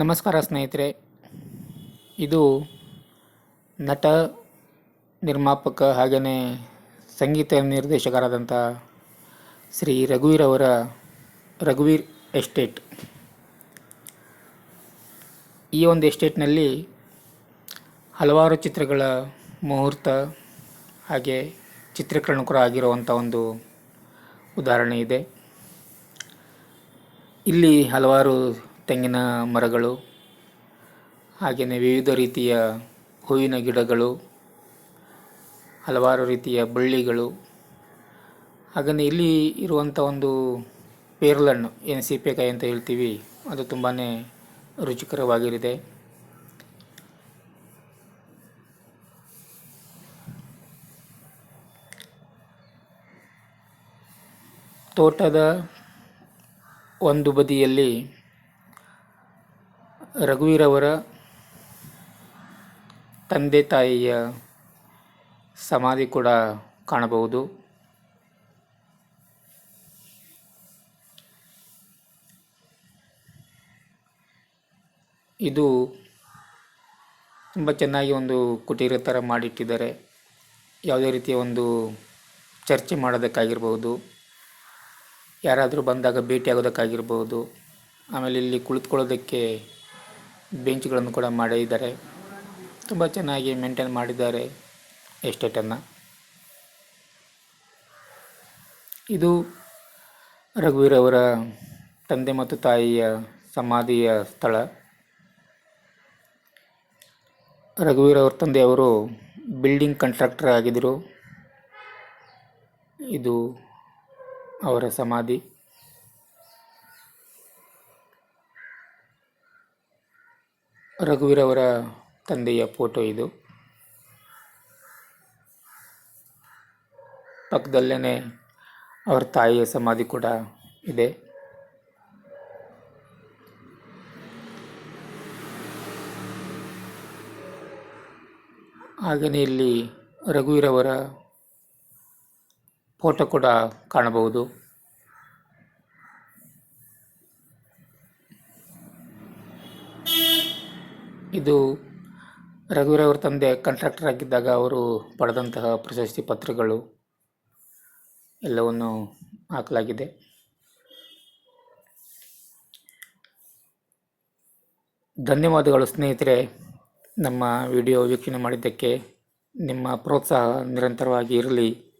ನಮಸ್ಕಾರ ಸ್ನೇಹಿತರೆ, ಇದು ನಟ, ನಿರ್ಮಾಪಕ ಹಾಗೆಯೇ ಸಂಗೀತ ನಿರ್ದೇಶಕರಾದಂಥ ಶ್ರೀ ರಘುವೀರ್ ಅವರ ರಘುವೀರ್ ಎಸ್ಟೇಟ್. ಈ ಒಂದು ಎಸ್ಟೇಟ್ನಲ್ಲಿ ಹಲವಾರು ಚಿತ್ರಗಳ ಮುಹೂರ್ತ ಹಾಗೆ ಚಿತ್ರೀಕರಣ ಕೂಡ ಆಗಿರುವಂಥ ಒಂದು ಉದಾಹರಣೆ ಇದೆ. ಇಲ್ಲಿ ಹಲವಾರು ತೆಂಗಿನ ಮರಗಳು ಹಾಗೆಯೇ ವಿವಿಧ ರೀತಿಯ ಹೂವಿನ ಗಿಡಗಳು, ಹಲವಾರು ರೀತಿಯ ಬಳ್ಳಿಗಳು. ಹಾಗೆಯೇ ಇಲ್ಲಿ ಇರುವಂಥ ಒಂದು ಪೇರ್ಲಣ್ಣು ಏನು ಸೀಪೆಕಾಯಿ ಅಂತ ಹೇಳ್ತೀವಿ, ಅದು ತುಂಬಾ ರುಚಿಕರವಾಗಿರಿದೆ ತೋಟದ ಒಂದು ಬದಿಯಲ್ಲಿ ರಘುವೀರವರ ತಂದೆ ತಾಯಿಯ ಸಮಾಧಿ ಕೂಡ ಕಾಣಬಹುದು. ಇದು ತುಂಬ ಚೆನ್ನಾಗಿ ಒಂದು ಕುಟೀರ ಥರ ಮಾಡಿಟ್ಟಿದ್ದಾರೆ. ಯಾವುದೇ ರೀತಿಯ ಒಂದು ಚರ್ಚೆ ಮಾಡೋದಕ್ಕಾಗಿರ್ಬೋದು ಯಾರಾದರೂ ಬಂದಾಗ ಭೇಟಿ ಆಗೋದಕ್ಕಾಗಿರ್ಬೋದು ಆಮೇಲೆ ಇಲ್ಲಿ ಕುಳಿತುಕೊಳ್ಳೋದಕ್ಕೆ ಬೆಂಚ್ಗಳನ್ನು ಕೂಡ ಮಾಡಿದ್ದಾರೆ. ತುಂಬ ಚೆನ್ನಾಗಿ ಮೇಂಟೈನ್ ಮಾಡಿದ್ದಾರೆ ಎಸ್ಟೇಟನ್ನು ಇದು ರಘುವೀರ್ ಅವರ ತಂದೆ ಮತ್ತು ತಾಯಿಯ ಸಮಾಧಿಯ ಸ್ಥಳ. ರಘುವೀರ್ ಅವ್ರ ತಂದೆಯವರು ಬಿಲ್ಡಿಂಗ್ ಕಾಂಟ್ರಾಕ್ಟರ್ ಆಗಿದ್ದರು. ಇದು ಅವರ ಸಮಾಧಿ. ರಘುವೀರ್ ಅವರ ತಂದೆಯ ಫೋಟೋ ಇದು. ಪಕ್ಕದಲ್ಲೇ ಅವರ ತಾಯಿಯ ಸಮಾಧಿ ಕೂಡ ಇದೆ. ಹಾಗೆಯೇ ಇಲ್ಲಿ ರಘುವೀರ್ ಅವರ ಫೋಟೋ ಕೂಡ ಕಾಣಬಹುದು. ಇದು ರಘುವೀರವ್ರ ತಂದೆ ಕಾಂಟ್ರಾಕ್ಟರ್ ಆಗಿದ್ದಾಗ ಅವರು ಪಡೆದಂತಹ ಪ್ರಶಸ್ತಿ ಪತ್ರಗಳು ಎಲ್ಲವನ್ನು ಹಾಕಲಾಗಿದೆ. ಧನ್ಯವಾದಗಳು ಸ್ನೇಹಿತರೆ ನಮ್ಮ ವಿಡಿಯೋ ವೀಕ್ಷಣೆ ಮಾಡಿದ್ದಕ್ಕೆ. ನಿಮ್ಮ ಪ್ರೋತ್ಸಾಹ ನಿರಂತರವಾಗಿ ಇರಲಿ.